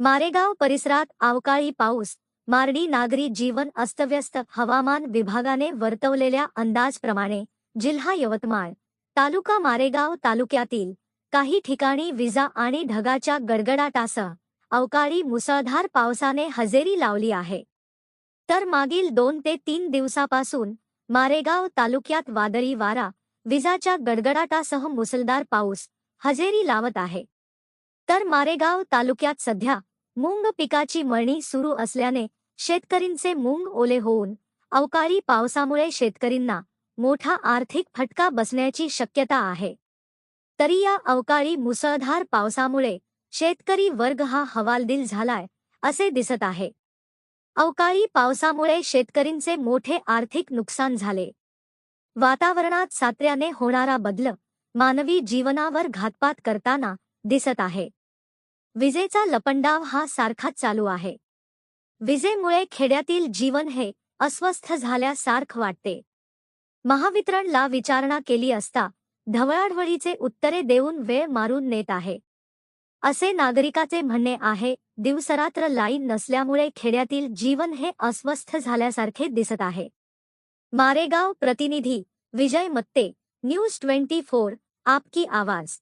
मारेगाव परिसरात अवकाळी पाऊस. मारडी नागरी जीवन अस्तव्यस्त हवामान विभागाने वर्तवलेल्या अंदाजप्रमाणे जिल्हा यवतमाळ तालुका मारेगाव तालुक्यातील काही ठिकाणी विजा आणि ढगाच्या गडगडाटासह अवकाळी मुसळधार पावसाने हजेरी लावली आहे. तर मागील दोन ते तीन दिवसापासून मारेगाव तालुक्यात वादळी वारा विजाच्या गडगडाटासह मुसळधार पाऊस हजेरी लावत आहे. तर मारेगाव तालुक्यात सध्या मूंग पिकाची मळणी सुरू असल्याने शेतकरींचे मूंग ओले होऊन अवकाळी पावसामुळे शेतकरींना मोठा आर्थिक फटका बसण्याची शक्यता आहे. तरी या अवकाळी मुसळधार पावसामुळे शेतकरी वर्ग हा हवालदिल झालाय असे दिसत आहे. अवकाळी पावसामुळे शेतकरींचे मोठे आर्थिक नुकसान झाले. वातावरणात सात्र्याने होणारा बदल मानवी जीवनावर घातपात करताना दिसत आहे. विजेचा लपंडाव हा सारखाच चालू आहे. विजेमुळे खेड्यातील जीवन हे अस्वस्थ झाल्यासारखं वाटते. महावितरणला विचारणा केली असता ढवळाढवळीचे उत्तरे देऊन वेळ मारून नेत आहे. असे नागरिकाचे म्हणणे आहे दिवसरात्र लाईन नसल्यामुळे खेड्यातील जीवन हे अस्वस्थ झाल्यासारखे दिसत आहे. मारेगाव प्रतिनिधी Vijay Matte news twenty four आपकी आवाज.